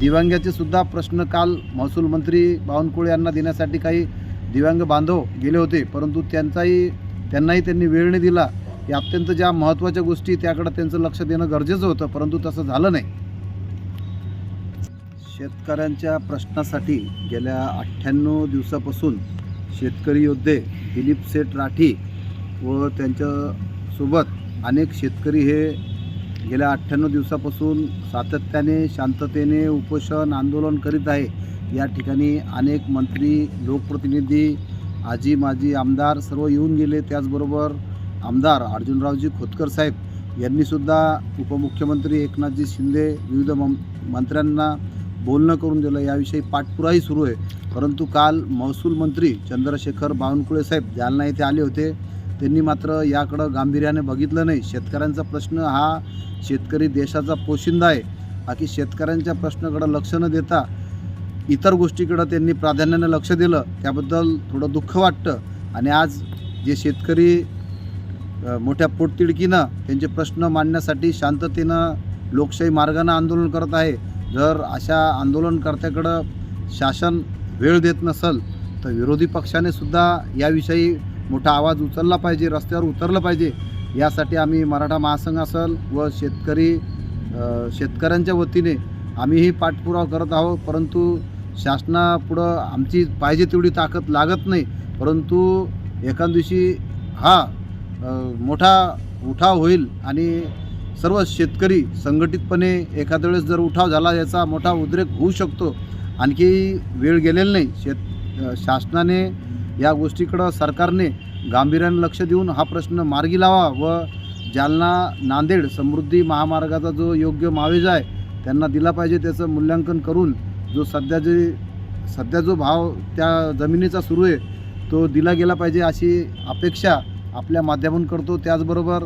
दिव्यांगाचे सुद्धा प्रश्न काल महसूल मंत्री बावनकुळे यांना देण्यासाठी काही दिव्यांग बांधव गेले होते परंतु त्यांचाही त्यांनाही त्यांनी वेळ नाही दिला. या अत्यंत ज्या महत्त्वाच्या गोष्टी त्याकडं त्यांचं लक्ष देणं गरजेचं होतं परंतु तसं झालं नाही. शेतकऱ्यांच्या प्रश्नासाठी गेल्या अठ्ठ्याण्णव दिवसापासून शेतकरी योद्धे दिलीप सेठ राठी व त्यांच्यासोबत अनेक शेतकरी हे गेल्या अठ्ठ्याण्णव दिवसापासून सातत्याने शांततेने उपोषण आंदोलन करीत आहे. या ठिकाणी अनेक मंत्री लोकप्रतिनिधी आजी माजी आमदार सर्व येऊन गेले. त्याचबरोबर आमदार अर्जुनरावजी खोतकर साहेब यांनीसुद्धा उपमुख्यमंत्री एकनाथजी शिंदे विविध मं मंत्र्यांना बोलणं करून दिलं. याविषयी पाठपुराही सुरू आहे. परंतु काल महसूल मंत्री चंद्रशेखर बावनकुळे साहेब जालना येथे आले होते. त्यांनी मात्र याकडं गांभीर्याने बघितलं नाही. शेतकऱ्यांचा प्रश्न हा शेतकरी देशाचा पोशिंदा आहे. बाकी शेतकऱ्यांच्या प्रश्नाकडं लक्ष न देता इतर गोष्टीकडं त्यांनी प्राधान्याने लक्ष दिलं. त्याबद्दल थोडं दुःख वाटतं. आणि आज जे शेतकरी मोठ्या पोटतिडकीनं त्यांचे प्रश्न मांडण्यासाठी शांततेनं लोकशाही मार्गानं आंदोलन करत आहे. जर अशा आंदोलनकर्त्याकडं शासन वेळ देत नसल तर विरोधी पक्षाने सुद्धा याविषयी मोठा आवाज उचलला पाहिजे रस्त्यावर उतरलं पाहिजे. यासाठी आम्ही मराठा महासंघ असल व शेतकरी शेतकऱ्यांच्या वतीने आम्हीही पाठपुरावा करत आहोत. परंतु शासनापुढं आमची पाहिजे तेवढी ताकद लागत नाही. परंतु एका दिवशी हा मोठा उठाव होईल आणि सर्व शेतकरी संघटितपणे एखाद्या वेळेस जर उठाव झाला याचा मोठा उद्रेक होऊ शकतो. आणखी वेळ गेलेला नाही. शेत शासनाने या गोष्टीकडं सरकारने गांभीर्याने लक्ष देऊन हा प्रश्न मार्गी लावा व जालना नांदेड समृद्धी महामार्गाचा जो योग्य मावेजा आहे त्यांना दिला पाहिजे त्याचं मूल्यांकन करून जो सध्या जे सध्या जो भाव त्या जमिनीचा सुरू आहे तो दिला गेला पाहिजे अशी अपेक्षा आपल्या माध्यमातून करतो. त्याचबरोबर